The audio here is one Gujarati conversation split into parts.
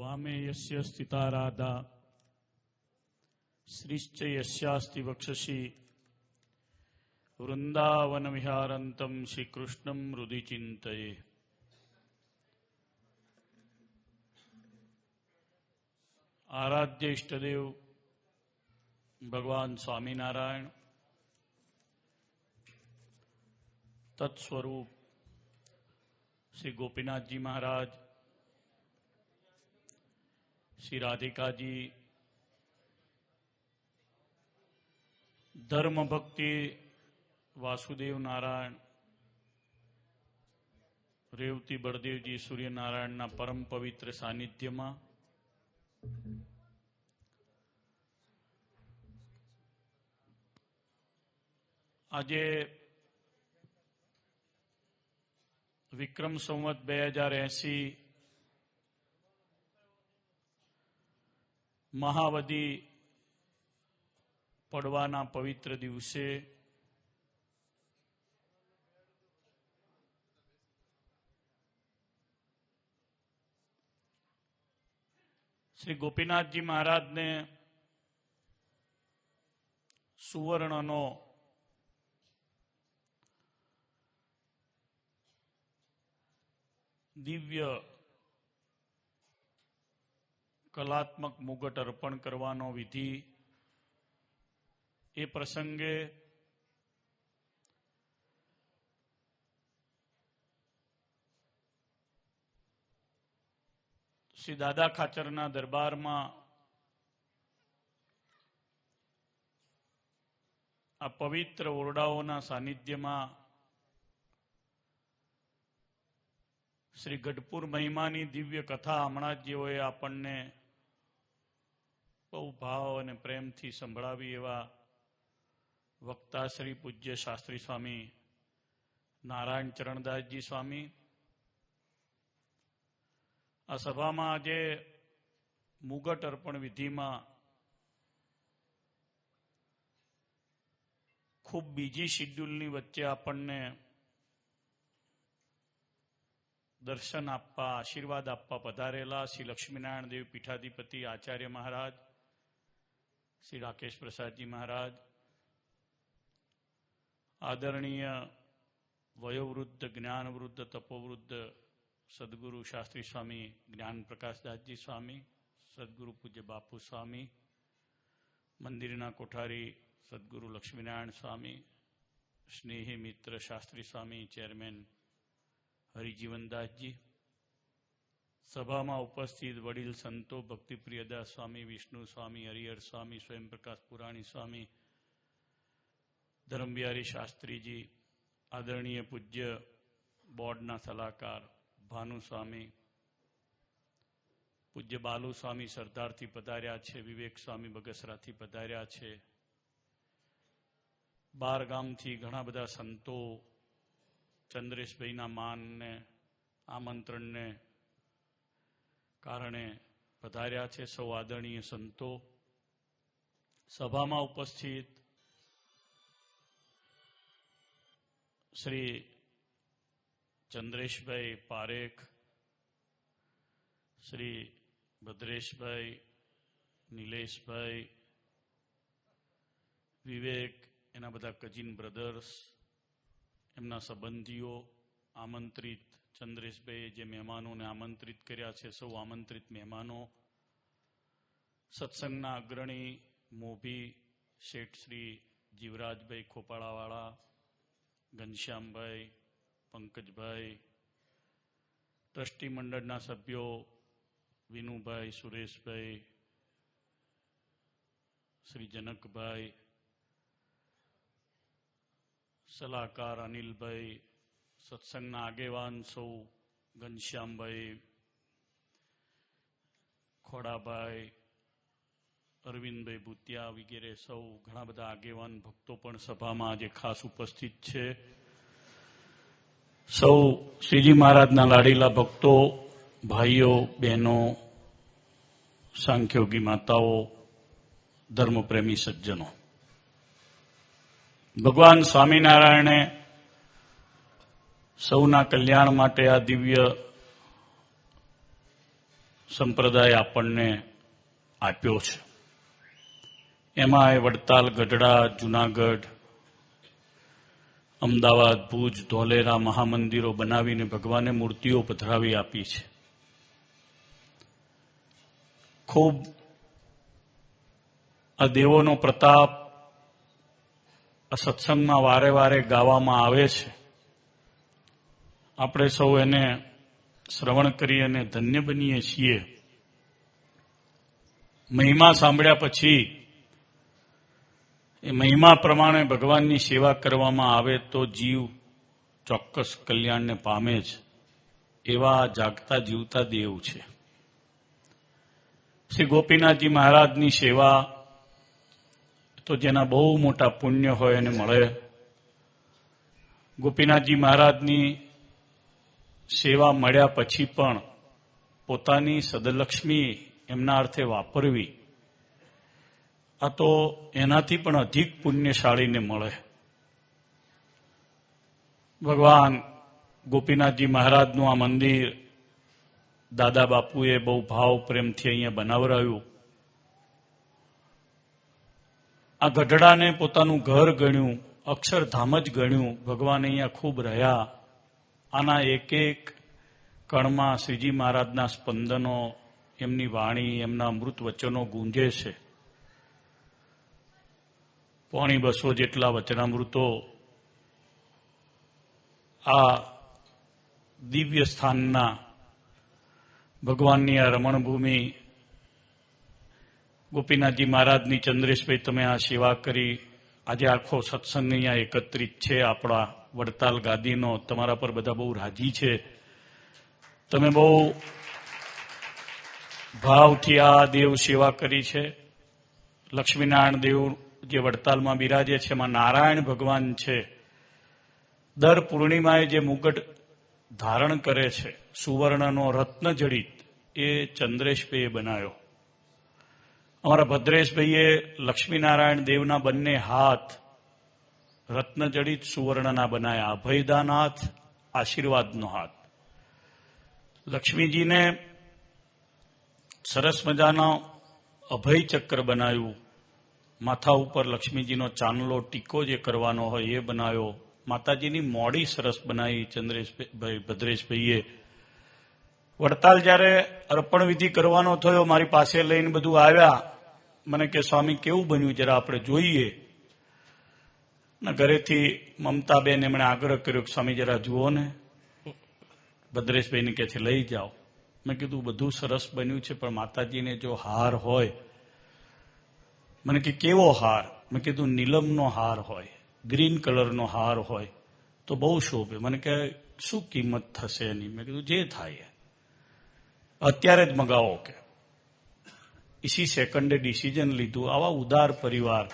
वामे यस्य स्थिता राधा श्रीश्च यस्यास्ति वक्षसि। वृन्दावनविहारन्तं श्रीकृष्णं हृदि चिन्तये आराध्य इष्टदेव भगवान स्वामीनारायण। तत्स्वरूप श्री गोपीनाथ जी महाराज। શ્રી રાધિકાજી ધર્મ ભક્તિ વાસુદેવ નારાયણ, રેવતી બળદેવજી સૂર્યનારાયણના પરમ પવિત્ર સાનિધ્યમાં, આજે વિક્રમ સંવત બે હજાર એસી મહાવદી પડવાના પવિત્ર દિવસે શ્રી ગોપીનાથજી મહારાજને સુવર્ણનો દિવ્ય કલાત્મક મુગટ અર્પણ કરવાનો વિધિ. એ પ્રસંગે શ્રી દાદા ખાચરના દરબારમાં આ પવિત્ર ઓરડાઓના સાનિધ્યમાં શ્રી ગઢપુર મહિમાની દિવ્ય કથા હમણાં જ જેઓએ આપણને બહુ ભાવ અને પ્રેમથી સંભળાવી એવા વક્તા શ્રી પૂજ્ય શાસ્ત્રી સ્વામી, નારાયણ ચરણદાસજી સ્વામી. આ સભામાં આજે મુગટ અર્પણ વિધિમાં ખૂબ બીજી શિડ્યુલની વચ્ચે આપણને દર્શન આપવા, આશીર્વાદ આપવા પધારેલા શ્રી લક્ષ્મીનારાયણ દેવ પીઠાધિપતિ આચાર્ય મહારાજ શ્રી રાકેશ પ્રસાદજી મહારાજ, આદરણીય વયોવૃદ્ધ, જ્ઞાનવૃદ્ધ, તપોવૃદ્ધ સદગુરુ શાસ્ત્રી સ્વામી જ્ઞાન પ્રકાશદાસજી સ્વામી, સદગુરુ પૂજ્ય બાપુ સ્વામી, મંદિરના કોઠારી સદગુરુ લક્ષ્મીનારાયણ સ્વામી, સ્નેહી મિત્ર શાસ્ત્રી સ્વામી, ચેરમેન હરિજીવનદાસજી સભામાં ઉપસ્થિત વડીલ સંતો ભક્તિપ્રિયદાસ સ્વામી વિષ્ણુ સ્વામી, હરિહર સ્વામી, સ્વયંપ્રકાશ પુરાણી સ્વામી, ધરમબિહારી શાસ્ત્રીજી, આદરણીય પૂજ્ય બોર્ડના સલાહકાર ભાનુ સ્વામી, પૂજ્ય બાલુ સ્વામી સરદારથી પધાર્યા છે, વિવેક સ્વામી બગસરાથી પધાર્યા છે. બાર ગામથી ઘણા બધા સંતો ચંદ્રેશભાઈના માનને, આમંત્રણને કારણે પધાર્યા છે સૌ આદરણીય સંતો. સભામાં ઉપસ્થિત શ્રી ચંદ્રેશભાઈ પારેખ, શ્રી ભદ્રેશભાઈ, નિલેશભાઈ, વિવેક, એના બધા કજીન બ્રધર્સ, એમના સંબંધીઓ આમંત્રિત ચંદ્રેશભાઈએ જે મહેમાનોને આમંત્રિત કર્યા છે, સૌ આમંત્રિત મહેમાનો, સત્સંગના અગ્રણી મોભી શેઠ શ્રી જીવરાજભાઈ ખોપાળાવાળા, ઘનશ્યામભાઈ, પંકજભાઈ ટ્રસ્ટી મંડળના સભ્યો વિનુભાઈ, સુરેશભાઈ, શ્રી જનકભાઈ, સલાહકાર અનિલભાઈ સત્સંગના આગેવાન સૌ, ઘનશ્યામભાઈ, ખોડાભાઈ, અરવિંદભાઈ ભૂતિયા વગેરે સૌ ઘણા બધા આગેવાન ભક્તો પણ સભામાં આજે ખાસ ઉપસ્થિત છે. સૌ શ્રીજી મહારાજના લાડીલા ભક્તો, ભાઈઓ, બહેનો, સાંખ્યોગી માતાઓ, ધર્મપ્રેમી સજ્જનો. ભગવાન સ્વામિનારાયણે સૌના કલ્યાણ માટે આ દિવ્ય સંપ્રદાય આપણને આપ્યો છે. એમાં એ વડતાલ, ગઢડા, જુનાગઢ, અમદાવાદ, ભુજ, ધોલેરા મહામંદિરો બનાવીને ભગવાને મૂર્તિઓ પધરાવી આપી છે. ખૂબ આ દેવોનો પ્રતાપ આ સત્સંગમાં વારે વારે ગાવામાં આવે છે. આપણે સૌ એને શ્રવણ કરી અને ધન્ય બનીએ છીએ. મહિમા સાંભળ્યા પછી, એ મહિમા પ્રમાણે ભગવાનની સેવા કરવામાં આવે તો જીવ ચોક્કસ કલ્યાણને પામે જ, એવા જાગતા જીવતા દેવ છે. શ્રી ગોપીનાથજી મહારાજની સેવા તો જેના બહુ મોટા પુણ્ય હોય એને મળે. ગોપીનાથજી મહારાજની સેવા મળ્યા પછી પણ પોતાની સદલક્ષ્મી એમના અર્થે વાપરવી, આ તો એનાથી પણ અધિક પુણ્યશાળીને મળે. ભગવાન ગોપીનાથજી મહારાજનું આ મંદિર દાદા બાપુએ બહુ ભાવ પ્રેમથી અહીંયા બનાવરાયું. આ ગઢડાને પોતાનું ઘર ગણ્યું, અક્ષરધામ જ ગણ્યું, ભગવાન અહીંયા ખૂબ રહ્યા. આના એક એક કણમાં શ્રીજી મહારાજના સ્પંદનો, એમની વાણી, એમના અમૃત વચનો ગુંજે છે. પોણી બસો જેટલા વચનામૃતો આ દિવ્ય સ્થાનના ભગવાનની આ રમણભૂમિ ગોપીનાથજી મહારાજની ચંદ્રેશભાઈ તમે આ સેવા કરી. આજે આખો સત્સંગ અહીંયા એકત્રિત છે આપણા વડતાલ ગાદીનો તમારા પર બધા બહુ રાજી છે. તમે બહુ ભાવથી આ દેવ સેવા કરી છે. લક્ષ્મીનારાયણ દેવ જે વડતાલમાં બિરાજે છે એમાં નારાયણ ભગવાન છે. દર પૂર્ણિમાએ જે મુગટ ધારણ કરે છે, સુવર્ણનો રત્ન જડિત, એ ચંદ્રેશભાઈએ બનાવ્યો. અમારા ભદ્રેશભાઈએ લક્ષ્મીનારાયણ દેવના બંને હાથ રત્નજડિત સુવર્ણના બનાયા અભયદાનાથ આશીર્વાદનો હાથ. લક્ષ્મીજીને સરસ મજાનો અભય ચક્ર બનાવ્યું માથા ઉપર લક્ષ્મીજીનો ચાંદલો ટીકો જે કરવાનો હોય એ બનાવ્યો માતાજીની મોડી સરસ બનાવી ચંદ્રેશભાઈ ભદ્રેશભાઈએ. વડતાલ જ્યારે અર્પણ વિધિ કરવાનો થયો, મારી પાસે લઈને બધું આવ્યા. મને કે, સ્વામી, કેવું બન્યું? જરા આપણે જોઈએ. ઘરેથી મમતાબેન એમણે આગ્રહ કર્યો કે, સ્વામી, જરા જુઓ ને. ભદ્રેશભાઈને કે છે, લઈ જાઓ. મેં કીધું, બધું સરસ બન્યું છે, પણ માતાજીને જો હાર હોય. મને કે, કેવો હાર? મેં કીધું, નીલમનો હાર હોય, ગ્રીન કલરનો હાર હોય, તો બહુ શોભે. મને કે, શું કિંમત થશે એની? મેં કીધું, જે થાય અત્યારે જ મગાવો કે. ઇસી સેકન્ડે ડિસિઝન લીધું, આવા ઉદાર પરિવાર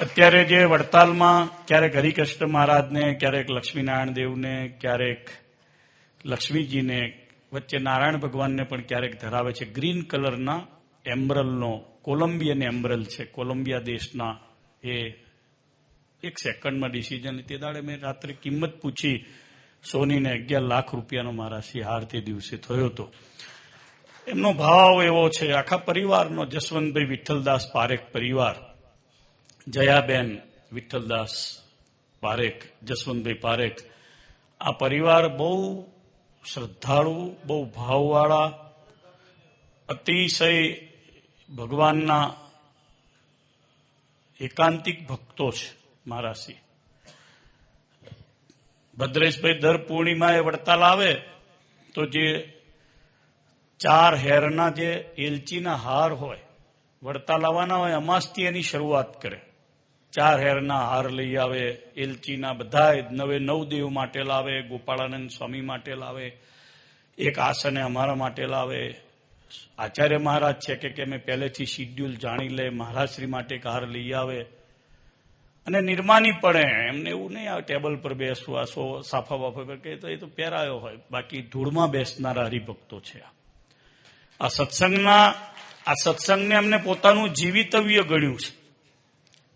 અત્યારે જે વડતાલમાં ક્યારેક હરિકૃષ્ણ મહારાજને, ક્યારેક લક્ષ્મીનારાયણ દેવને, ક્યારેક લક્ષ્મીજીને, વચ્ચે નારાયણ ભગવાનને પણ ક્યારેક ધરાવે છે. ગ્રીન કલરના એમ્બ્રલનો કોલંબિયન એમ્બ્રલ છે. કોલંબિયા દેશના એ એક સેકન્ડમાં ડિસિઝન તે દાડે મેં રાત્રે કિંમત પૂછી, સોનીને અગિયાર લાખ રૂપિયાનો મારા સિહાર તે દિવસે થયો હતો. એમનો ભાવ એવો છે, આખા પરિવારનો, જસવંતભાઈ વિઠ્ઠલદાસ પારેખ પરિવાર જયાબેન વિઠ્ઠલદાસ પારેખ જસવંતભાઈ પારેખ આ પરિવાર બહુ શ્રદ્ધાળુ બહુ ભાવવાળા અતિશય ભગવાનના એકાંતિક ભક્તો છે મારાસી ભદ્રેશભાઈ દર પૂર્ણિમાએ વડતાલ આવે તો જે ચાર હેરના જે એલચીના હાર હોય, વડતાલ આવવાના હોય, અમાસથી એની શરૂઆત કરે. ચાર હેરના હાર લઈ આવે, એલચીના બધા નવે નવ દેવ માટે લાવે, ગોપાળાનંદ સ્વામી માટે લાવે, એક આસને અમારા માટે લાવે. આચાર્ય મહારાજ છે કે કે મેં પહેલેથી શિડ્યુલ જાણી લે, મહારાજશ્રી માટે એક હાર લઈ આવે. અને નિર્માની પડે, એમને એવું નહીં આ ટેબલ પર બેસવું સો સાફા બાફા પર કહે તો એ તો પહેરાયો હોય. બાકી ધૂળમાં બેસનારા હરિભક્તો છે આ સત્સંગના, આ સત્સંગને અમને પોતાનું જીવિતવ્ય ગણ્યું છે.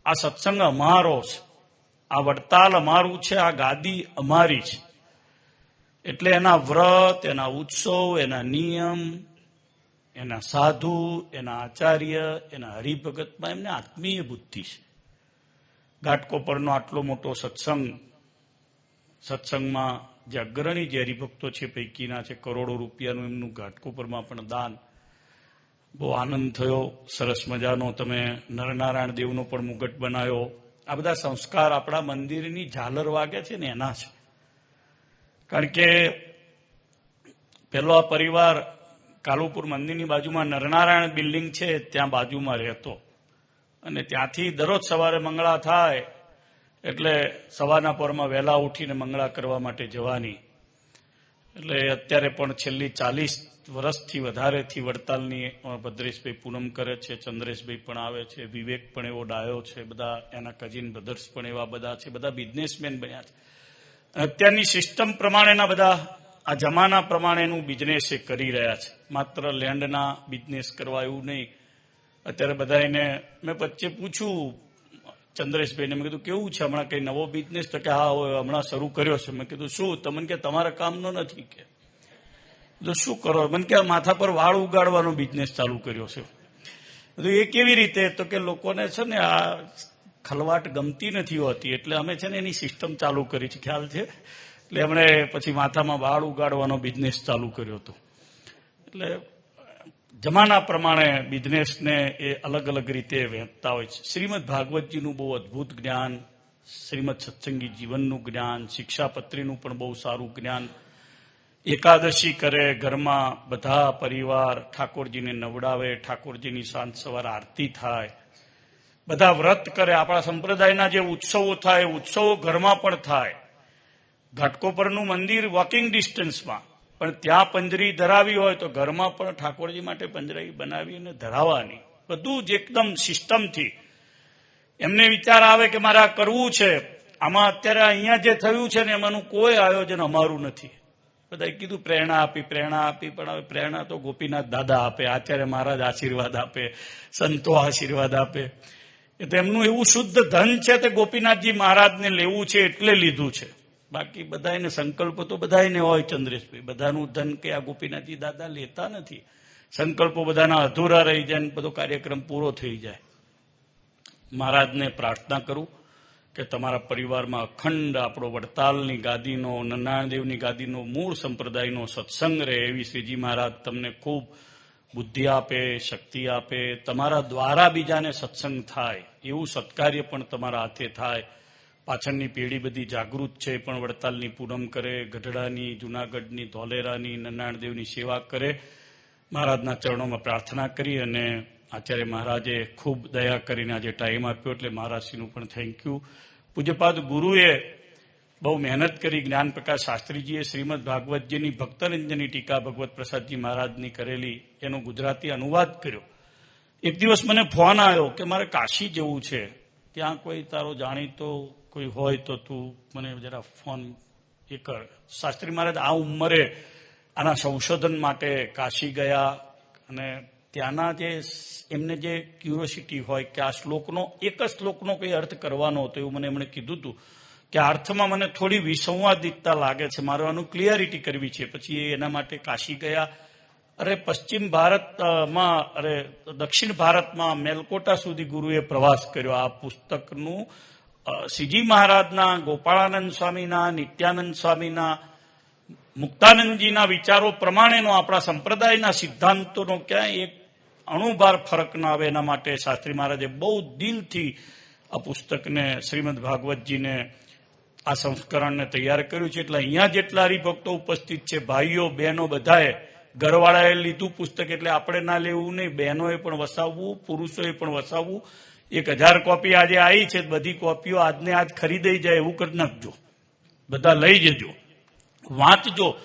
આ સત્સંગ અમારો છે. આ વડતાલ અમારું છે, આ ગાદી અમારી છે. એટલે એના વ્રત, એના ઉત્સવ, એના નિયમ, એના સાધુ, એના આચાર્ય, એના હરિભગતમાં એમને આત્મીય બુદ્ધિ છે. ઘાટકોપરનો આટલો મોટો સત્સંગ, સત્સંગમાં જે અગ્રણી જે હરિભક્તો છે, પૈકીના છે, કરોડો રૂપિયાનું એમનું ઘાટકોપરમાં પણ દાન બહુ આનંદ થયો. સરસ મજાનો તમે નરનારાયણ દેવનો પણ મુગટ બનાવ્યો. આ બધા સંસ્કાર આપણા મંદિરની ઝાલર વાગે છે ને એના છે. કારણ કે પેલો આ પરિવાર કાલુપુર મંદિરની બાજુમાં નરનારાયણ બિલ્ડિંગ છે, ત્યાં બાજુમાં રહેતો. અને ત્યાંથી દરરોજ સવારે મંગળા થાય એટલે સવારના પરમાં વહેલા ઉઠીને મંગળા કરવા માટે જવાની. એટલે અત્યારે પણ છેલ્લી ચાલીસ વર્ષથી વધારેથી વડતાલની ભદ્રેશભાઈ પૂનમ કરે છે, ચંદ્રેશભાઈ પણ આવે છે, વિવેક પણ એવો ડાયો છે, બધા એના કઝિન બ્રધર્સ પણ એવા બધા છે, બધા બિઝનેસમેન બન્યા છે. અત્યારની સિસ્ટમ પ્રમાણેના બધા, આ જમાના પ્રમાણેનું બિઝનેસ એ કરી રહ્યા છે. માત્ર લેન્ડના બિઝનેસ કરવા એવું નહીં. અત્યારે બધા એને, મેં વચ્ચે પૂછ્યું ચંદ્રેશભાઈને મેં કીધું, કેવું છે? હમણાં કઈ નવો બિઝનેસ તો કે, હા હમણાં શરૂ કર્યો છે. મેં કીધું, શું? તમને કે તમારા કામનો નથી કે? તો શું કરો? મને કે માથા પર વાળ ઉગાડવાનો બિઝનેસ ચાલુ કર્યો છે. તો એ કેવી રીતે? તો કે લોકોને છે ને આ ખલવાટ ગમતી નથી હોતી, એટલે અમે છે ને એની સિસ્ટમ ચાલુ કરી છે. ખ્યાલ છે? એટલે એમણે પછી માથામાં વાળ ઉગાડવાનો બિઝનેસ ચાલુ કર્યો હતો. એટલે જમાના પ્રમાણે બિઝનેસને એ અલગ અલગ રીતે વહેંચતા હોય છે. શ્રીમદ ભાગવતજીનું બહુ અદ્ભુત જ્ઞાન, શ્રીમદ સત્સંગી જીવનનું જ્ઞાન, શિક્ષાપત્રીનું પણ બહુ સારું જ્ઞાન. એકાદશી કરે, ઘરમાં બધા પરિવાર ઠાકોરજીને નવડાવે, ઠાકોરજીની સાંજ સવાર આરતી થાય. બધા વ્રત કરે, આપણા સંપ્રદાયના જે ઉત્સવો થાય, ઉત્સવો ઘરમાં પણ થાય. ઘાટકોપરનું મંદિર વોકિંગ ડિસ્ટન્સમાં પણ ત્યાં પંજરી ધરાવી હોય તો ઘરમાં પણ ઠાકોરજી માટે પંજરી બનાવીને ધરાવવાની બધું જ એકદમ સિસ્ટમથી. એમને વિચાર આવે કે મારે આ કરવું છે. આમાં અત્યારે અહીંયા જે થયું છે ને એમાંનું કોઈ આયોજન અમારું નથી. બધાએ કીધું, પ્રેરણા આપી પ્રેરણા આપી. પણ હવે પ્રેરણા તો ગોપીનાથ દાદા આપે, આચાર્ય મહારાજ આશીર્વાદ આપે, સંતો આશીર્વાદ આપે. એટલે એમનું એવું શુદ્ધ ધન છે તે ગોપીનાથજી મહારાજને લેવું છે એટલે લીધું છે. બાકી બધાને સંકલ્પ તો બધાને હોય ચંદ્રેશભાઈ. બધાનું ધન કે આ ગોપીનાથજી દાદા લેતા નથી. સંકલ્પો બધાના અધૂરા રહી જાય બધો કાર્યક્રમ પૂરો થઈ જાય. મહારાજને પ્રાર્થના કરું કે તમારા પરિવારમાં અખંડ આપણો વડતાલની ગાદીનો નનાણદેવની ગાદીનો, મૂળ સંપ્રદાયનો સત્સંગ રહે એવી શ્રીજી મહારાજ તમને ખૂબ બુદ્ધિ આપે, શક્તિ આપે. તમારા દ્વારા બીજાને સત્સંગ થાય. એવું સત્કાર્ય પણ તમારા હાથે થાય. પાછળની પેઢી બધી જાગૃત છે, પણ વડતાલની પૂનમ કરે, ગઢડાની, જુનાગઢની, ધોલેરાની નનાણદેવની સેવા કરે. મહારાજના ચરણોમાં પ્રાર્થના કરી અને આચાર્ય મહારાજે ખૂબ દયા કરીને આજે ટાઈમ આપ્યો એટલે મહારાજશ્રીનું પણ થેન્ક યુ પૂજ્યપાદ ગુરુએ બહુ મહેનત કરી જ્ઞાન પ્રકાશ શાસ્ત્રીજીએ, શ્રીમદ ભાગવતજીની ભક્તરંજની ટીકા ભગવત પ્રસાદજી મહારાજની કરેલી, એનો ગુજરાતી અનુવાદ કર્યો. એક દિવસ મને ફોન આવ્યો કે મારે કાશી જવું છે. ત્યાં કોઈ તારો જાણીતો કોઈ હોય તો તું મને જરા ફોન એ કર. શાસ્ત્રી મહારાજ, આ ઉંમરે આના સંશોધન માટે કાશી ગયા અને ત્યાંના જે એમને જે ક્યુરોસિટી હોય કે આ શ્લોકનો એક જ શ્લોકનો કોઈ અર્થ કરવાનો હતો એવું મને એમણે કીધું હતું કે અર્થમાં મને થોડી વિસંવાદિતતા લાગે છે. મારે આનું ક્લિયરિટી કરવી છે. પછી એના માટે કાશી ગયા અરે પશ્ચિમ ભારતમાં, અરે દક્ષિણ ભારતમાં મેલકોટા સુધી ગુરુએ પ્રવાસ કર્યો. આ પુસ્તકનું સીજી મહારાજના, ગોપાળાનંદ સ્વામીના, નિત્યાનંદ સ્વામીના, મુક્તાનંદજીના વિચારો પ્રમાણેનો આપણા સંપ્રદાયના સિદ્ધાંતોનો ક્યાંય એક અણુભાર ફરક ના આવે એના માટે શાસ્ત્રી મહારાજે બહુ દિલથી આ પુસ્તકને શ્રીમદ ભાગવતજીને આ સંસ્કરણને તૈયાર કર્યું છે. એટલે અહીંયા જેટલા હરિભક્તો ઉપસ્થિત છે, ભાઈઓ, બહેનો બધાએ ઘરવાળાએ લીધું પુસ્તક એટલે આપણે ના લેવું નહીં, બહેનોએ પણ વસાવવું, પુરુષોએ પણ વસાવવું. એક હજાર કોપી આજે આવી છે, બધી કોપીઓ આજને આજ ખરીદાઈ જાય એવું કરી નાખજો. બધા લઈ જજો. વાંચજો.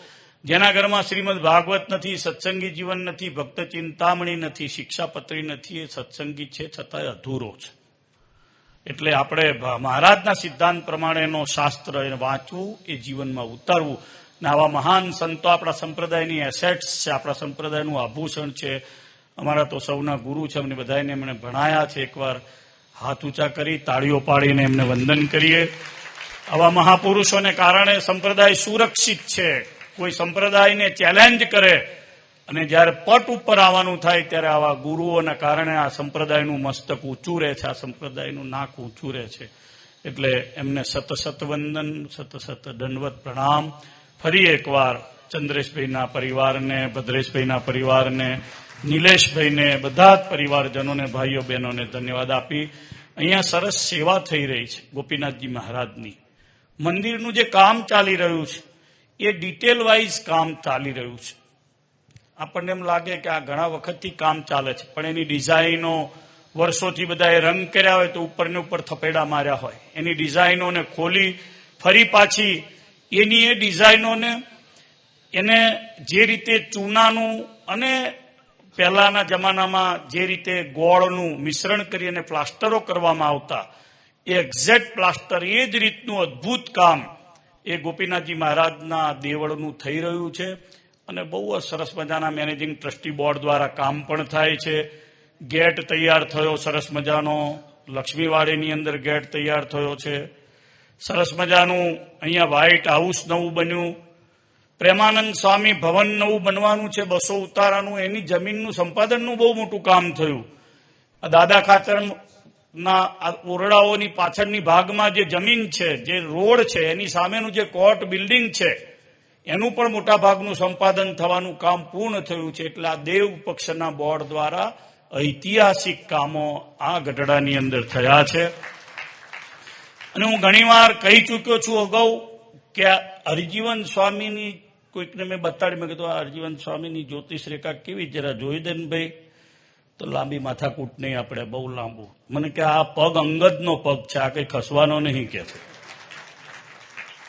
જેના ઘરમાં શ્રીમદ ભાગવત નથી, સત્સંગી જીવન નથી, ભક્ત ચિંતામણી નથી, શિક્ષાપત્રી નથી, એ સત્સંગી છે, છતાંય અધૂરો છે. એટલે આપણે મહારાજના સિદ્ધાંત પ્રમાણેનો શાસ્ત્ર એને વાંચવું, એ જીવનમાં ઉતારવું. આવા મહાન સંતો આપણા સંપ્રદાયની એસેટ્સ છે, આપણા સંપ્રદાયનું આભૂષણ છે. અમારા તો સૌના ગુરુ છે, અમને બધાને એમણે ભણાયા છે. એકવાર હાથ ઊંચા કરી, તાળીઓ પાડીને એમને વંદન કરીએ. આવા મહાપુરુષોને કારણે સંપ્રદાય સુરક્ષિત છે. કોઈ સંપ્રદાયને ચેલેન્જ કરે અને જ્યારે પટ ઉપર આવવાનું થાય ત્યારે આવા ગુરુઓના કારણે આ સંપ્રદાયનું મસ્તક ઊંચું રહે છે, આ સંપ્રદાયનું નાક ઊંચું રહે છે. એટલે એમને સત સત વંદન સત સત દંડવત પ્રણામ. ફરી એકવાર ચંદ્રેશભાઈના પરિવારને, ભદ્રેશભાઈના પરિવારને, નિલેશભાઈને, બધા જ પરિવારજનોને, ભાઈઓ બહેનોને ધન્યવાદ આપી. અહીંયા સરસ સેવા થઈ રહી છે ગોપીનાથજી મહારાજની. મંદિરનું જે કામ ચાલી રહ્યું છે, એ ડિટેલ વાઇઝ કામ ચાલી રહ્યું છે. આપણને એમ લાગે કે આ ઘણા વખતથી કામ ચાલે છે, પણ એની ડિઝાઇનો વર્ષોથી બધાએ રંગ કર્યા હોય તો ઉપરને ઉપર થપેડા માર્યા હોય. એની ડિઝાઇનોને ખોલી ફરી પાછી એની એ ડિઝાઇનોને એને જે રીતે ચૂનાનું અને પહેલાના જમાનામાં જે રીતે ગોળનું મિશ્રણ કરી અને પ્લાસ્ટરો કરવામાં આવતા, એ એક્ઝેક્ટ પ્લાસ્ટર એ જ રીતનું અદ્ભુત કામ એ ગોપીનાથજી મહારાજના દેવળનું થઈ રહ્યું છે અને બહુ જ સરસ મજાના મેનેજિંગ ટ્રસ્ટી બોર્ડ દ્વારા કામ પણ થાય છે. ગેટ તૈયાર થયો, સરસ મજાનો લક્ષ્મીવાડીની અંદર ગેટ તૈયાર થયો છે. સરસ મજાનું અહીંયા વ્હાઇટ હાઉસ નવું બન્યું. પ્રેમાનંદ સ્વામી ભવન નવું બનવાનું છે, બસો ઉતારાનું, એની જમીનનું સંપાદનનું બહુ મોટું કામ થયું. દાદા ખાતરના ઓરડાઓની પાછળની ભાગમાં જે જમીન છે, જે રોડ છે, એની સામેનું જે કોર્ટ બિલ્ડિંગ છે, એનું પણ મોટા ભાગનું સંપાદન થવાનું કામ પૂર્ણ થયું છે, એટલે આ દેવ પક્ષના બોર્ડ દ્વારા ઐતિહાસિક કામો આ ગઢડાની અંદર થયા છે. અને હું ઘણીવાર કહી ચૂક્યો છું અગાઉ કે હરિજીવન સ્વામીની કોઈકને મેં બતાડી, મેં કીધું, આ હરિજીવન સ્વામીની જ્યોતિષ રેખા કેવી જરા જોઈ દે ને ભાઈ. તો લાંબી માથાકૂટ નહીં આપણે, બહુ લાંબુ. મને કે આ પગ અંગદનો પગ છે, આ કઈ ખસવાનો નહીં કે છે.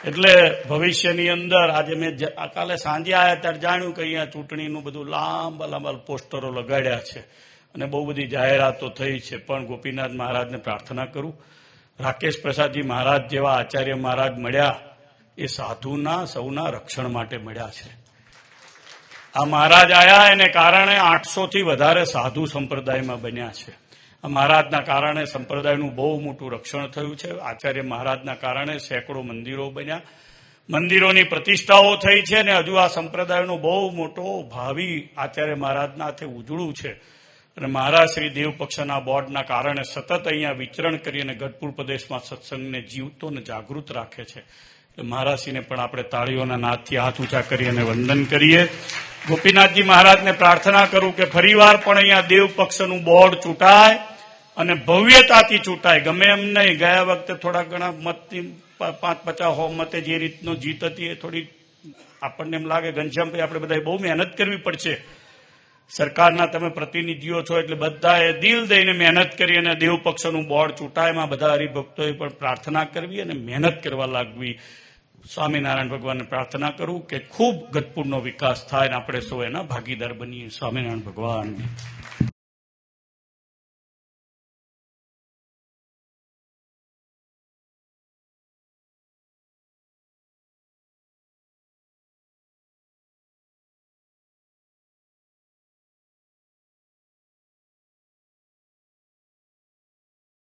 એટલે ભવિષ્યની અંદર આજે મેં કાલે સાંજે આવ્યા ત્યારે જાણ્યું કે અહીંયા ચૂંટણીનું બધું લાંબા લાંબા પોસ્ટરો લગાડ્યા છે. અને બહુ બધી જાહેરાતો થઈ છે. પણ ગોપીનાથ મહારાજને પ્રાર્થના કરું રાકેશ પ્રસાદજી મહારાજ જેવા આચાર્ય મહારાજ મળ્યા, એ સાધુના, સૌના રક્ષણ માટે મળ્યા છે. આ મહારાજ આયા, એને કારણે આઠસો થી વધારે સાધુ સંપ્રદાયમાં બન્યા છે. આ મહારાજના કારણે સંપ્રદાયનું બહુ મોટું રક્ષણ થયું છે. આચાર્ય મહારાજના કારણે સેંકડો મંદિરો બન્યા. મંદિરોની પ્રતિષ્ઠાઓ થઈ છે અને હજુ આ સંપ્રદાયનો બહુ મોટો ભાવિ આચાર્ય મહારાજના હાથે ઉજળું છે. અને મારા શ્રી દેવ પક્ષના બોર્ડના કારણે સતત અહીંયા વિચરણ કરી અને ગઢપુર પ્રદેશમાં સત્સંગને જીવતો અને જાગૃત રાખે છે. એટલે મહારાજશ્રીને પણ આપણે તાળીઓના નાદથી હાથ ઊંચા કરી અને વંદન કરીએ. ગોપીનાથજી મહારાજને પ્રાર્થના કરું કે ફરીવાર પણ અહીંયા દેવ પક્ષનું બોર્ડ ચૂંટાય અને ભવ્યતાથી ચૂંટાય. ગમે એમ નહીં, ગયા વખતે થોડા ઘણા મતની પાંચ પચાસ હો મતે જે રીતનો જીત હતી એ થોડી આપણને એમ લાગે, ઘનશ્યામભાઈ, આપણે બધાએ બહુ મહેનત કરવી પડશે. સરકારના તમે પ્રતિનિધિઓ છો એટલે બધાએ દિલ દઈને મહેનત કરી અને દેવ પક્ષનું બોર્ડ ચૂંટાયમાં બધા હરિભક્તોએ પણ પ્રાર્થના કરવી અને મહેનત કરવા લાગવી. સ્વામિનારાયણ ભગવાનને પ્રાર્થના કરું કે ખૂબ ગતપુરનો વિકાસ થાય અને આપણે સૌ એના ભાગીદાર બનીએ. સ્વામિનારાયણ ભગવાન.